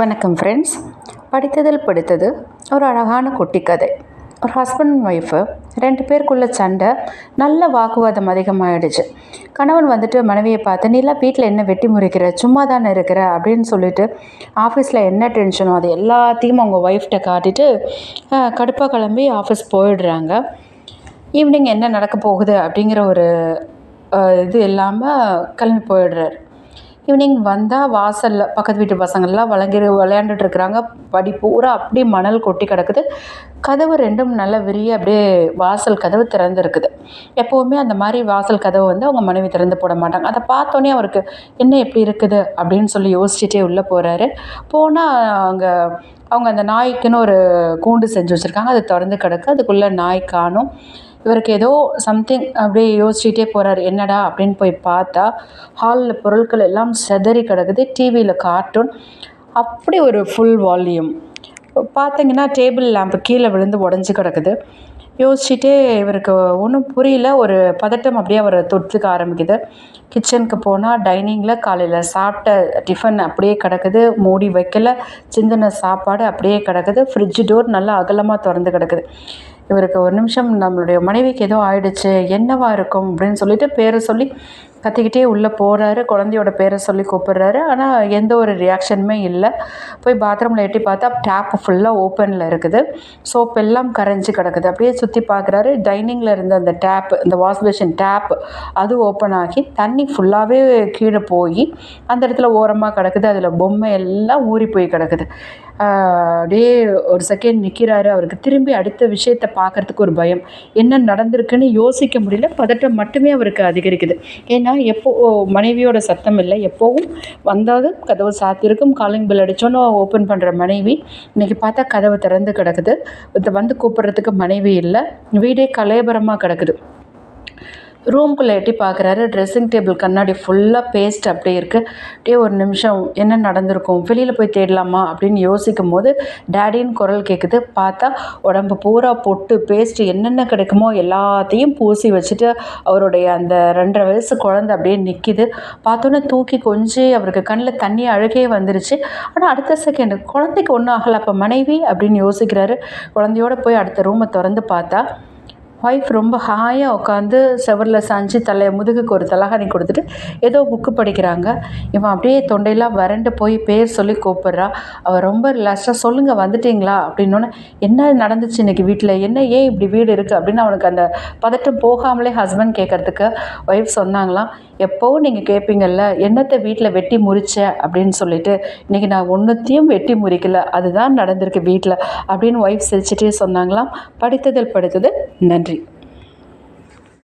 வணக்கம் ஃப்ரெண்ட்ஸ் படித்ததில் படித்தது ஒரு அழகான குட்டி கதை. ஒரு ஹஸ்பண்ட் அண்ட் ஒய்ஃபு ரெண்டு பேருக்குள்ள சண்டை நல்ல வாக்குவாதம் அதிகமாகிடுச்சு கணவன் வந்துட்டு மனைவியை பார்த்து நீலாம் வீட்டில் என்ன வெட்டி முறிக்கிற? சும்மா தானே இருக்கிற? அப்படின்னு சொல்லிட்டு ஆஃபீஸில் என்ன டென்ஷனோ அது எல்லாத்தையும் அவங்க ஒய்ஃப்கிட்ட காட்டிட்டு கடுப்பாக கிளம்பி ஆஃபீஸ் போயிடுறாங்க. ஈவினிங் என்ன நடக்க போகுது அப்படிங்கிற ஒரு இது இல்லாமல் கிளம்பி போயிடுறாரு. ஈவினிங் வந்தால் வாசலில் பக்கத்து வீட்டு பசங்கள்லாம் வழங்கி விளையாண்டுட்டு இருக்கிறாங்க. படி பூரா அப்படியே மணல் கொட்டி கிடக்குது. கதவு ரெண்டும் நல்லா விரிய அப்படியே வாசல் கதவு திறந்துருக்குது. எப்போவுமே அந்த மாதிரி வாசல் கதவு வந்து அவங்க மனைவி திறந்து போட மாட்டாங்க. அதை பார்த்தோன்னே அவருக்கு என்ன எப்படி இருக்குது? அப்படின்னு சொல்லி யோசிச்சுட்டே உள்ளே போகிறாரு போனால் அங்கே அவங்க அந்த நாய்க்குன்னு ஒரு கூண்டு செஞ்சு வச்சுருக்காங்க. அது திறந்து கிடக்கு. அதுக்குள்ளே நாய் காணும். இவருக்கு ஏதோ சம்திங் அப்படியே யோசிச்சுட்டே போகிறாரு என்னடா அப்படின்னு போய் பார்த்தா ஹாலில் பொருட்கள் எல்லாம் செதறி கிடக்குது. டிவியில் கார்ட்டூன் அப்படி ஒரு ஃபுல் வால்யூம் பார்த்தீங்கன்னா டேபிள் லேம்ப் கீழே விழுந்து உடஞ்சி கிடக்குது. யோசிச்சுட்டே இவருக்கு ஒன்றும் புரியல. ஒரு பதட்டம் அப்படியே அவரை தொட்டுக்க ஆரம்பிக்குது. கிச்சனுக்கு போனால் டைனிங்கில் காலையில் சாப்பிட்ட டிஃபன் அப்படியே கிடக்குது. மூடி வைக்கல. சிந்தின சாப்பாடு அப்படியே கிடக்குது. ஃப்ரிட்ஜ் டோர் நல்லா அகலமாக திறந்து கிடக்குது. இவருக்கு ஒரு நிமிஷம் நம்மளுடைய மனைவிக்கு ஏதோ ஆயிடுச்சு என்னவா இருக்கும் அப்படின்னு சொல்லிட்டு பேரை சொல்லி கத்திக்கிட்டே உள்ளே போகிறாரு குழந்தையோட பேரை சொல்லி கூப்பிடுறாரு. ஆனால் எந்த ஒரு ரியாக்ஷனுமே இல்லை. போய் பாத்ரூமில் எட்டி பார்த்தா டேப் ஃபுல்லாக ஓப்பனில் இருக்குது. சோப் எல்லாம் கரைஞ்சி கிடக்குது. அப்படியே சுற்றி பார்க்குறாரு. டைனிங்கில் இருந்த அந்த டேப் இந்த வாஷ் பேஷன் டேப் அது ஓப்பன் ஆகி தண்ணி ஃபுல்லாகவே கீழே போய் அந்த இடத்துல ஓரமாக கிடக்குது. அதில் பொம்மை எல்லாம் ஊறி போய் கிடக்குது. அப்படியே ஒரு செகண்ட் நிற்கிறாரு அவருக்கு திரும்பி அடுத்த விஷயத்தை பார்க்கறதுக்கு ஒரு பயம். என்ன நடந்திருக்குன்னு யோசிக்க முடியல. பதட்டம் மட்டுமே அவருக்கு அதிகரிக்குது. ஏன்னா எப்போ மனைவியோட சத்தம் இல்லை. எப்போவும் வந்தாலும் கதவு சாத்தியிருக்கும் காலிங் பில் அடித்தோன்னு ஓப்பன் பண்ணுற மனைவி. இன்றைக்கி பார்த்தா கதவு திறந்து கிடக்குது. வந்து கூப்பிட்றதுக்கு மனைவி இல்லை. வீடே கலையபரமாக கிடக்குது. ரூம்குள்ளே எட்டி பார்க்குறாரு ட்ரெஸ்ஸிங் டேபிள் கண்ணாடி ஃபுல்லாக பேஸ்ட் அப்படியே இருக்குது அப்படியே ஒரு நிமிஷம் என்ன நடந்திருக்கும்? வெளியில் போய் தேடலாமா? அப்படின்னு யோசிக்கும் போது டேடின்னு குரல் கேட்குது பார்த்தா உடம்பு பூரா பொட்டு பேஸ்ட் என்னென்ன கிடைக்குமோ எல்லாத்தையும் பூசி வச்சுட்டு அவருடைய அந்த ரெண்டரை வயசு குழந்தை அப்படியே நிற்கிது பார்த்தோன்னே தூக்கி கொஞ்சி அவருக்கு கண்ணில் தண்ணி அழுகே வந்துருச்சு. ஆனால் அடுத்த செகண்ட் குழந்தைக்கு ஒன்றும் ஆகலை. அப்போ மனைவி அப்படின்னு யோசிக்கிறாரு. குழந்தையோட போய் அடுத்த ரூமை திறந்து பார்த்தா ஒய்ஃப் ரொம்ப ஹாயாக உட்காந்து செவரில் சாஞ்சு தலை முதுகுக்கு ஒரு தலகாணி கொடுத்துட்டு ஏதோ புக்கு படிக்கிறாங்க. இவன் அப்படியே தொண்டையெல்லாம் வறண்டு போய் பேர் சொல்லி கூப்பிட்றா. அவள் ரொம்ப ரிலாக்ஸாக சொல்லுங்கள் வந்துட்டீங்களா? அப்படின்னோடனே என்ன நடந்துச்சு இன்னைக்கு வீட்டில் என்ன ஏன் இப்படி வீடு இருக்குது அப்படின்னு அவனுக்கு அந்த பதட்டம் போகாமலே ஹஸ்பண்ட் கேட்குறதுக்கு ஒய்ஃப் சொன்னாங்களாம். எப்போவும் நீங்கள் கேட்பீங்கல்ல என்னத்தை வீட்டில் வெட்டி முறிச்ச? அப்படின்னு சொல்லிட்டு இன்றைக்கி நான் ஒன்றுத்தையும் வெட்டி முறிக்கல அதுதான் நடந்திருக்கு வீட்டில் அப்படின்னு ஒய்ஃப் சிரிச்சிட்டே சொன்னாங்களாம். படித்ததில் படித்தது நன்றி.